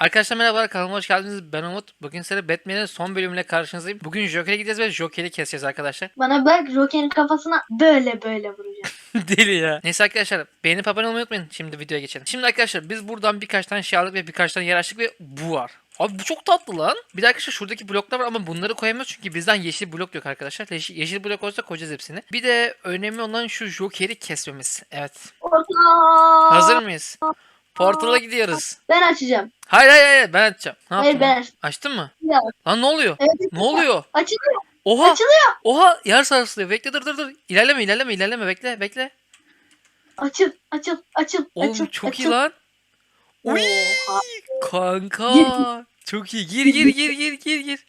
Arkadaşlar merhabalar kanalıma hoş geldiniz. Ben Umut. Bugün size Batman'in son bölümüyle karşınızdayım. Bugün Joker'e gideceğiz ve Joker'i keseceğiz arkadaşlar. Bana bak Joker'in kafasına böyle böyle vuracağım. Deli ya. Neyse arkadaşlar beğenip abone olmayı unutmayın. Şimdi videoya geçelim. Şimdi arkadaşlar biz buradan birkaç tane şey aldık ve birkaç tane yer açtık ve bu var. Abi bu çok tatlı lan. Bir de arkadaşlar şuradaki bloklar var ama bunları koyamıyoruz çünkü bizden yeşil blok yok arkadaşlar. Yeşil, yeşil blok olsa koyacağız hepsini. Bir de önemli olan şu Joker'i kesmemiz. Evet. Orta. Hazır mıyız? Portal'a gidiyoruz. Ben açacağım. Hayır hayır hayır ben açacağım. Ne Hayır yaptın? ben lan? açacağım. Açtın mı? Ya, Lan ne oluyor? Evet, Ne oluyor? Açılıyor. Oha! Açılıyor. Oha! Yer sarsılıyor. Bekle dur dur dur. İlerleme ilerleme ilerleme bekle bekle. Açıl. Açıl. Açıl. Oğlum açıl, çok açıl. iyi lan. Uy! Oha. Kanka. Çok iyi. Gir gir gir gir gir gir.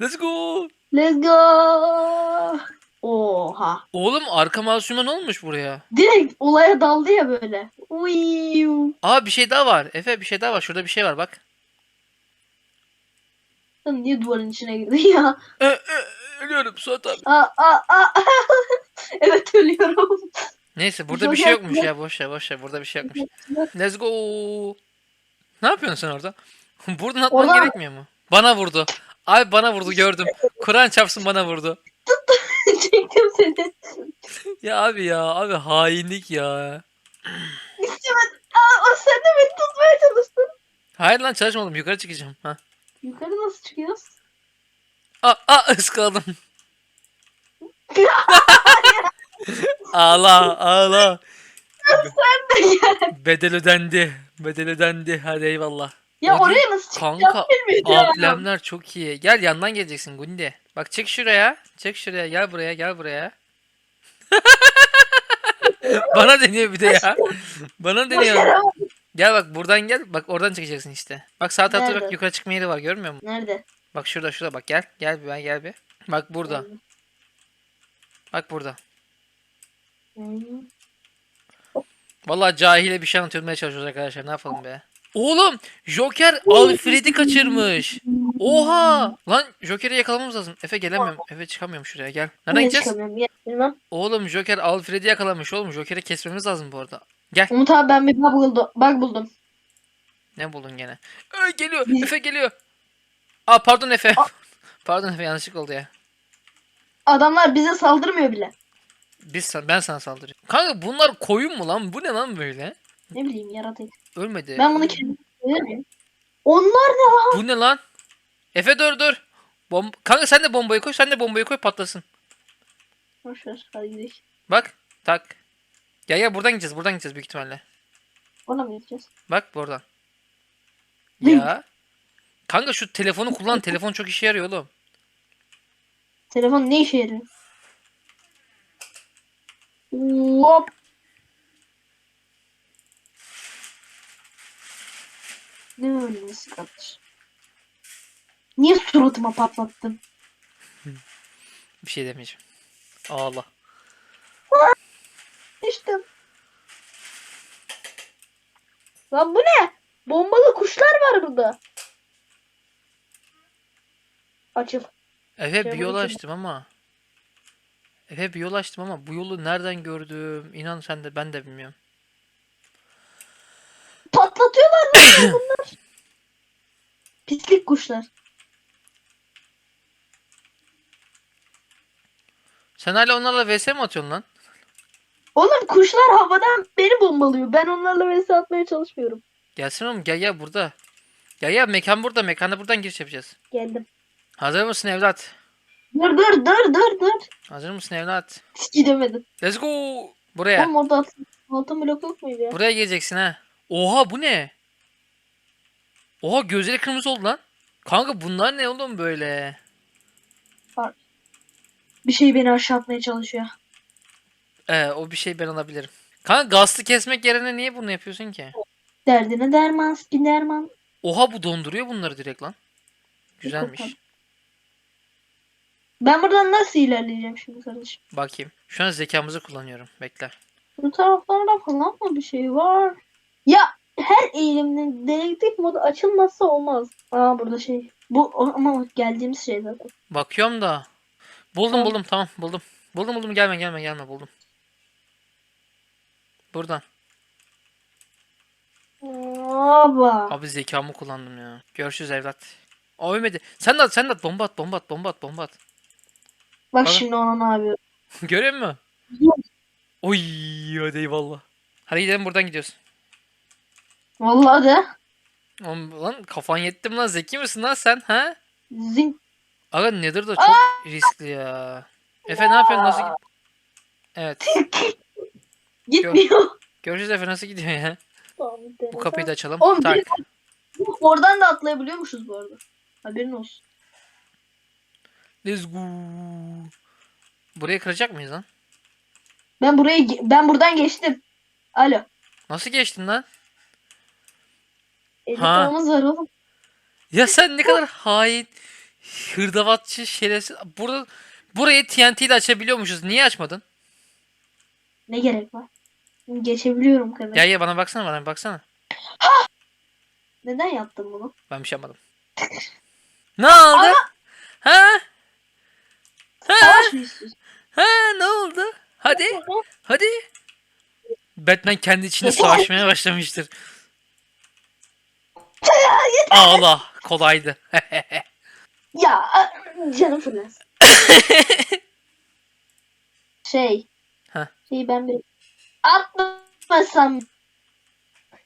Let's go. Let's go. Oha. Oğlum arka masuma ne olmuş buraya? Direkt olaya daldı ya böyle. Uy. Aa bir şey daha var. Efe bir şey daha var. Şurada bir şey var bak. Sen niye duvarın içine girdin ya? Ö, ö, ölüyorum Suat abi. Aa, aa, aa. evet ölüyorum. Neyse burada bir şey yokmuş ya. Boş ver boş ver. Burada bir şey yokmuş. Let's go. Ne yapıyorsun sen orada? Buradan atman Oradan- gerekmiyor mu? Bana vurdu. Abi bana vurdu gördüm. Kur'an çarpsın bana vurdu. Çektim seni. Ya abi ya abi hainlik ya. İstemez. Aa, o sen de beni tutmaya çalıştın. Hayır lan çalışmadım yukarı çıkacağım. Ha. Yukarı nasıl çıkıyoruz? Aa, aa ıskaladım. ağla ağla. Bedel ödendi. Bedel ödendi. Hadi eyvallah. Ya Hadi. oraya nasıl çıkacağım Kanka bilmiyorum. çok iyi. Gel yandan geleceksin Gundi. Bak çık şuraya. Çık şuraya. Gel buraya gel buraya. Bana deniyor bir de ya. Bana deniyor. Gel bak buradan gel. Bak oradan çıkacaksın işte. Bak sağ tarafta bak Nerede? yukarı çıkma yeri var görmüyor musun? Nerede? Bak şurada şurada bak gel. Gel bir ben gel bir. Bak burada. Bak burada. Vallahi cahile bir şey anlatmaya çalışıyoruz arkadaşlar. Ne yapalım be? Oğlum Joker Alfred'i kaçırmış. Oha! Lan Joker'i yakalamamız lazım. Efe gelemiyorum. Efe çıkamıyorum şuraya gel. Nereden Niye gideceğiz? çıkamıyorum? Ya, bilmem. Oğlum Joker Alfred'i yakalamış oğlum. Joker'i kesmemiz lazım bu arada. Gel. Umut abi ben bir bug buldum. Bug buldum. Ne buldun gene? Ee, geliyor. Efe geliyor. Aa pardon Efe. pardon Efe yanlışlık oldu ya. Adamlar bize saldırmıyor bile. Biz san- ben sana saldırıyorum. Kanka bunlar koyun mu lan? Bu ne lan böyle? Ne bileyim yaratık. Ölmedi. Ben bunu kendim? Onlar ne lan? Bu ne lan? Efe dur dur. Bom Kanka sen de bombayı koy. Sen de bombayı koy patlasın. Boş ver hadi gidelim. Bak. Tak. Ya ya buradan gideceğiz. Buradan gideceğiz büyük ihtimalle. Ona mı gideceğiz? Bak buradan. Ya. Kanka şu telefonu kullan. Telefon çok işe yarıyor oğlum. Telefon ne işe yarıyor? Hop. Ne ölmesi kardeş? Niye suratıma patlattın? Bir şey demeyeceğim. Allah. İşte. Lan bu ne? Bombalı kuşlar var burada. Açıl. Efe bir Şey yol açtım ama. Efe bir yol açtım ama bu yolu nereden gördüm? İnan sen de ben de bilmiyorum. Patlatıyorlar lan bunlar. Pislik kuşlar. Sen hala onlarla vs mi atıyorsun lan? Oğlum kuşlar havadan beni bombalıyor. Ben onlarla vs atmaya çalışmıyorum. Gelsin oğlum gel gel burada. Gel gel mekan burada. Mekana buradan giriş yapacağız. Geldim. Hazır mısın evlat? Dur dur dur dur dur. Hazır mısın evlat? Hiç gidemedim. Let's go. Buraya. Oğlum orada altın, altın blok yok muydu ya? Buraya geleceksin ha. Oha bu ne? Oha gözleri kırmızı oldu lan. Kanka bunlar ne oğlum böyle? Bir şey beni aşağı atmaya çalışıyor. Ee, o bir şey ben alabilirim. Kanka gazlı kesmek yerine niye bunu yapıyorsun ki? Derdine derman, skin derman. Oha bu donduruyor bunları direkt lan. Güzelmiş. bakalım. Ben buradan nasıl ilerleyeceğim şimdi kardeşim? Bakayım. Şu an zekamızı kullanıyorum. Bekle. Bu taraflarda falan mı bir şey var? Ya her eğilimde dedektif modu açılmazsa olmaz. Aa burada şey. Bu ama geldiğimiz şey zaten. Bakıyorum da. Buldum Tamam. buldum tamam buldum. Buldum buldum gelme gelme gelme buldum. Buradan. Baba. Abi zekamı kullandım ya. Görüşürüz evlat. O ölmedi. Sen de at sen de at bomba at bomba at bomba at bomba at. Bak Bana- şimdi ona ne yapıyor. Görüyor musun? Oy hadi eyvallah. Hadi gidelim buradan gidiyoruz. Vallahi de. Oğlum, lan kafan yetti mi lan zeki misin lan sen ha? Zing. Aga nedir da çok riskli ya. Efe ne yapıyorsun nasıl git? Evet. Gitmiyor. Görüşürüz Efe nasıl gidiyor ya? Bu kapıyı da açalım. Oğlum tak. biri- Oradan da atlayabiliyormuşuz bu arada. Haberin olsun. Let's go. Burayı kıracak mıyız lan? Ben buraya ge- ben buradan geçtim. Alo. Nasıl geçtin lan? Elit Ha. var oğlum. Ya sen ne kadar hain, hırdavatçı, şerefsiz. Burada burayı TNT ile açabiliyormuşuz. Niye açmadın? Ne gerek var? Geçebiliyorum kadar. Gel gel bana baksana bana baksana. Neden yaptın bunu? Ben bir şey yapmadım. ne oldu? Ha? Ha? Savaş mı istiyorsun? Ha ne oldu? Hadi. Hadi. Batman kendi içinde savaşmaya başlamıştır. Ağla. Kolaydı. Ya canım fırlas. şey. Ha. Şey ben bir atmasam.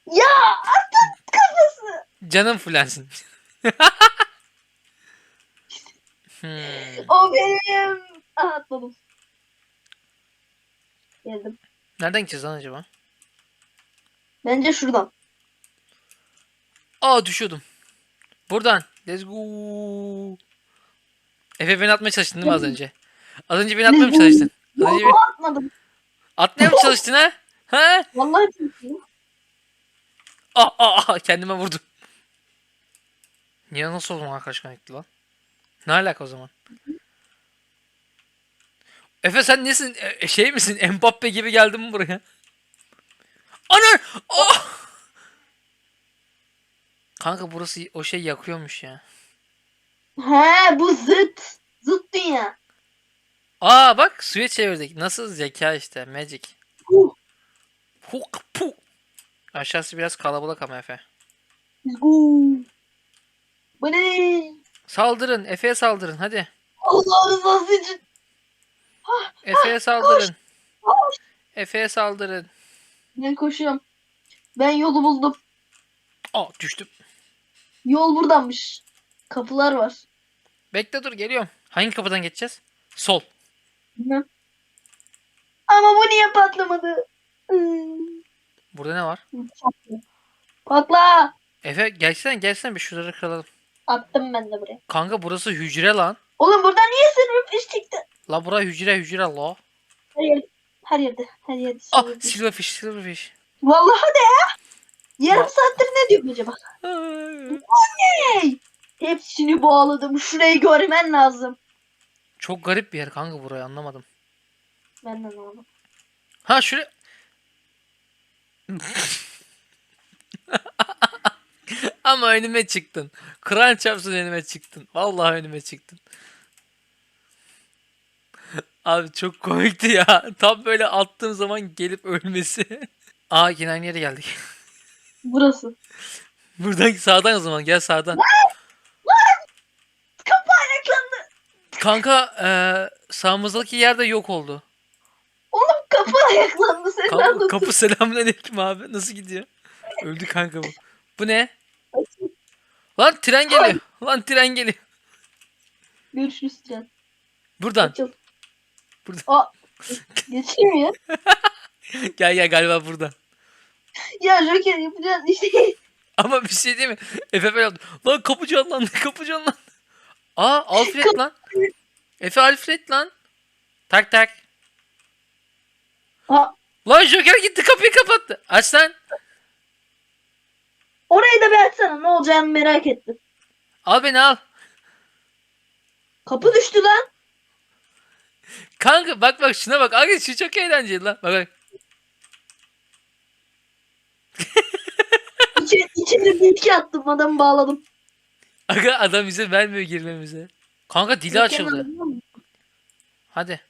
Ya atın kafası. Canım fullensin. hmm. O benim. Aha atmadım. Geldim. Nereden gideceğiz lan acaba? Bence şuradan. Aa düşüyordum. Buradan. Let's go. Efe beni atmaya çalıştın değil mi az önce? Az önce beni atmaya mı çalıştın? Az önce beni... Atmadım. Atmaya mı çalıştın ha? Ha? Vallahi atmadım. Ah ah ah kendime vurdum. Niye nasıl o zaman arkadaş gitti lan? Ne alaka o zaman? Efe sen nesin? E, şey misin? Mbappe gibi geldin mi buraya? Ana! Oh! Kanka burası o şey yakıyormuş ya. He bu zıt. Zıt dünya. Aa bak suya çevirdik. Nasıl zeka işte. Magic. Huh. Huk pu. Aşağısı biraz kalabalık ama Efe. Bu ne? Saldırın. Efe'ye saldırın hadi. Allah rızası için. Efe'ye saldırın. Koş. Efe'ye saldırın. Ben koşuyorum. Ben yolu buldum. Aa düştüm. Yol buradanmış. Kapılar var. Bekle dur geliyorum. Hangi kapıdan geçeceğiz? Sol. Hı. Ama bu niye patlamadı? Burada ne var? Patla. Efe gelsene gelsene bir şuraları kıralım. Attım ben de buraya. Kanka burası hücre lan. Oğlum buradan niye iş çıktı? La bura hücre hücre la. Her yerde. Her yerde. Her yerde. Ah silverfish silverfish. Vallahi de ya. Yarım Ya. saattir ne diyorum acaba? Hey! Hepsini bağladım. Şurayı görmen lazım. Çok garip bir yer kanka burayı anlamadım. Benden oğlum. Ha şuraya. Ama önüme çıktın. Kıran çarpsın önüme çıktın. Vallahi önüme çıktın. Abi çok komikti ya. Tam böyle attığım zaman gelip ölmesi. Aa yine aynı yere geldik. Burası. Buradan sağdan o zaman gel sağdan. Kapı ayaklandı. Kanka eee sağımızdaki yer de yok oldu. Oğlum kapı ayaklandı. Sen Kapı, anlatıyorsun? kapı selamünaleyküm abi. Nasıl gidiyor? Öldü kanka bu. Bu ne? Lan tren geliyor. Lan tren geliyor. Görüşürüz Can. Buradan. Açıl. Burada. Aa. Geçeyim ya. Gel gel galiba buradan. Ya Joker yapacaksın işte. Ama bir şey değil mi? Efe böyle. Lan kapı canlandı. Kapı canlandı. Aa Alfred lan. Efe Alfred lan. Tak tak. Ha, Lan Joker gitti kapıyı kapattı. Aç lan. orayı da bir açsana. Ne olacağını merak ettim. Al beni al. Kapı düştü lan. Kanka bak bak şuna bak. Abi şu çok eğlenceli lan. Bak bak. İçine bir iki attım. Adamı bağladım. Aga adam bize vermiyor girmemize. Kanka dili açıldı. Hadi.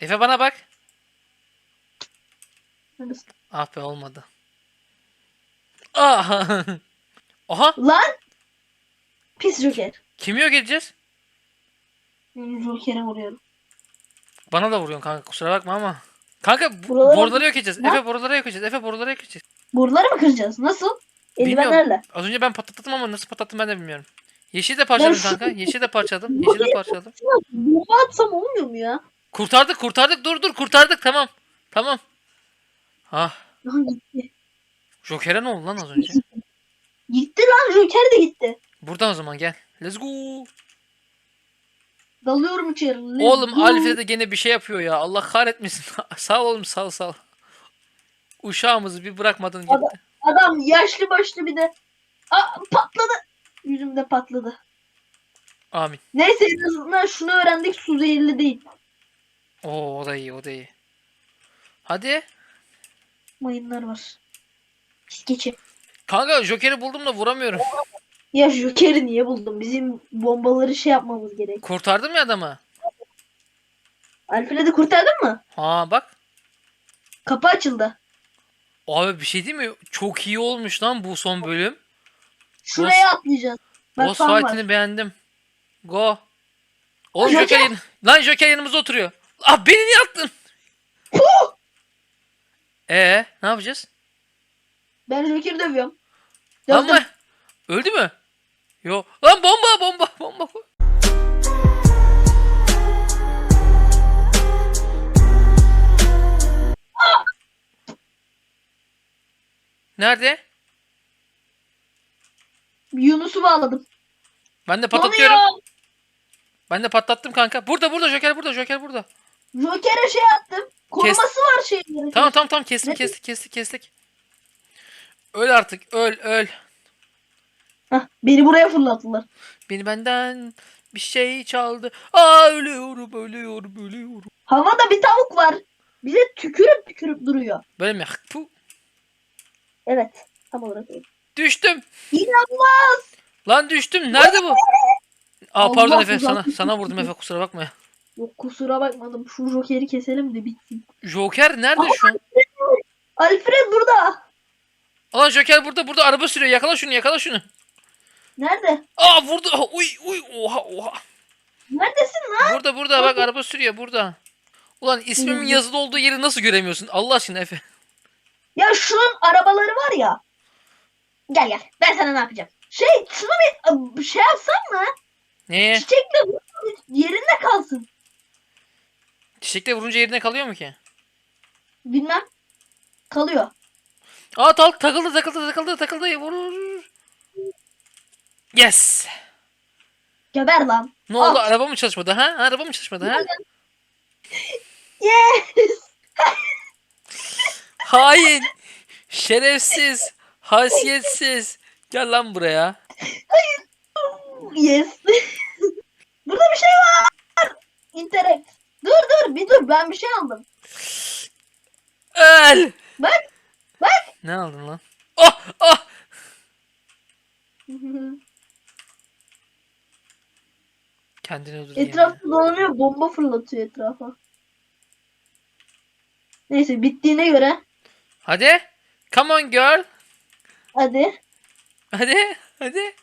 Efe bana bak. Neredesin? Ah be olmadı. Aha. Aha. Lan! Pis Joker. Kimi yok edeceğiz? Joker'e vuruyorum. Bana da vuruyorsun kanka kusura bakma ama. Kanka bu- Buralara- boruları yok edeceğiz. Ne? Efe boruları yok edeceğiz. Efe boruları yok edeceğiz. Buraları mı kıracağız? Nasıl? Bilmiyorum. Eldivenlerle. Az önce ben patlattım ama nasıl patlattım ben de bilmiyorum. Yeşili de parçaladım şu- kanka. Yeşili de parçaladım. Yeşili de parçaladım. Bomba atsam olmuyor mu ya? Kurtardık kurtardık dur dur kurtardık tamam. Tamam. Ah. Aha gitti. Joker'e ne oldu lan az önce? Gitti lan Joker de gitti. Buradan o zaman gel. Let's go. Dalıyorum içeri. Oğlum. Alfred de gene bir şey yapıyor ya. Allah kahretmesin. sağ oğlum sağ sağ. Uşağımızı bir bırakmadın gitti. Adam- Adam yaşlı başlı bir de. Aa, patladı. Yüzümde patladı. Amin. Neyse en azından şunu öğrendik su zehirli değil. Oo o da iyi o da iyi. Hadi. Mayınlar var. Geçin. Kanka Joker'i buldum da vuramıyorum. Ya Joker'i niye buldum? Bizim bombaları şey yapmamız gerek. Kurtardım ya adamı. Alfred'i kurtardın mı? Ha bak. Kapı açıldı. Abi bir şey değil mi? Çok iyi olmuş lan bu son bölüm. Şuraya atlayacağız. Bak Boss fan var. fight'ini beğendim. Go. Oğlum Joker- Joker, yan- Lan Joker yanımızda oturuyor. Ah beni niye attın? Ee, ne yapacağız? Ben Joker'i dövüyorum. Dövdüm. Ama öldü mü? Yo. Lan bomba bomba bomba. Nerede? Yunus'u bağladım. Ben de patlatıyorum. Ben de patlattım kanka. Burada burada Joker burada Joker burada. Joker'e şey attım. Koruması var şeylerin. Tamam tamam tamam kestik Ne? kestik kestik kestik. Öl artık öl öl. Hah, beni buraya fırlattılar. Beni benden bir şey çaldı. Aa ölüyorum ölüyorum ölüyorum. Havada bir tavuk var. Bize tükürüp tükürüp duruyor. Böyle mi? Puh. Evet. Tam olarak öyle. Düştüm. İnanılmaz. Lan düştüm. Nerede bu? Aa Allah pardon Efe sana sana vurdum Efe kusura bakma. ya. Yok kusura bakmadım. Şu Joker'i keselim de bitsin. Joker nerede şu an? Alfred burada. Lan Joker burada burada araba sürüyor. Yakala şunu yakala şunu. Nerede? Aa vurdu. Uy uy oha oha. Neredesin lan? Burada burada bak araba sürüyor burada. Ulan ismimin Hı. yazılı olduğu yeri nasıl göremiyorsun? Allah aşkına Efe. Ya şunun arabaları var ya. Gel gel. Ben sana ne yapacağım? Şey şunu bir şey yapsam mı? Neye? Çiçekle vur, yerinde kalsın. Çiçekte vurunca yerine kalıyor mu ki? Bilmem. Kalıyor. Aa tak takıldı takıldı takıldı takıldı. Vur, vur, vur. Yes. Geber lan. Ne oldu? Al. Araba mı çalışmadı ha? Araba mı çalışmadı ha? Yes. Hain. Şerefsiz. Hasiyetsiz. Gel lan buraya. Yes. Burada bir şey var. Interact. Dur dur bir dur ben bir şey aldım. Öl. Bak. Bak. Ne aldın lan? Oh oh. Öldürdü yine. Etrafta dolanıyor bomba fırlatıyor etrafa. Neyse bittiğine göre Hadi. Come on girl. hadi. Hadi. Hadi.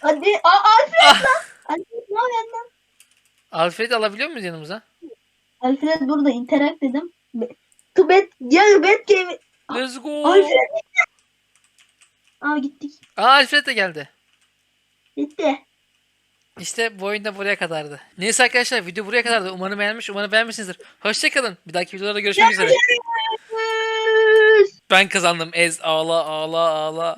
Hadi. Aa Alfred Ah. lan. Alfred ne yapıyorsun lan? Alfred'i alabiliyor muyuz yanımıza? Alfred burada interact dedim. To bet ya bet game. Let's go. Alfred. Aa gittik. Aa Alfred de geldi. Bitti. İşte bu oyun da buraya kadardı. Neyse arkadaşlar video buraya kadardı. Umarım beğenmiş, umarım beğenmişsinizdir. Hoşçakalın. Bir dahaki videolarda görüşmek üzere. Ben kazandım. Ez ağla ağla ağla.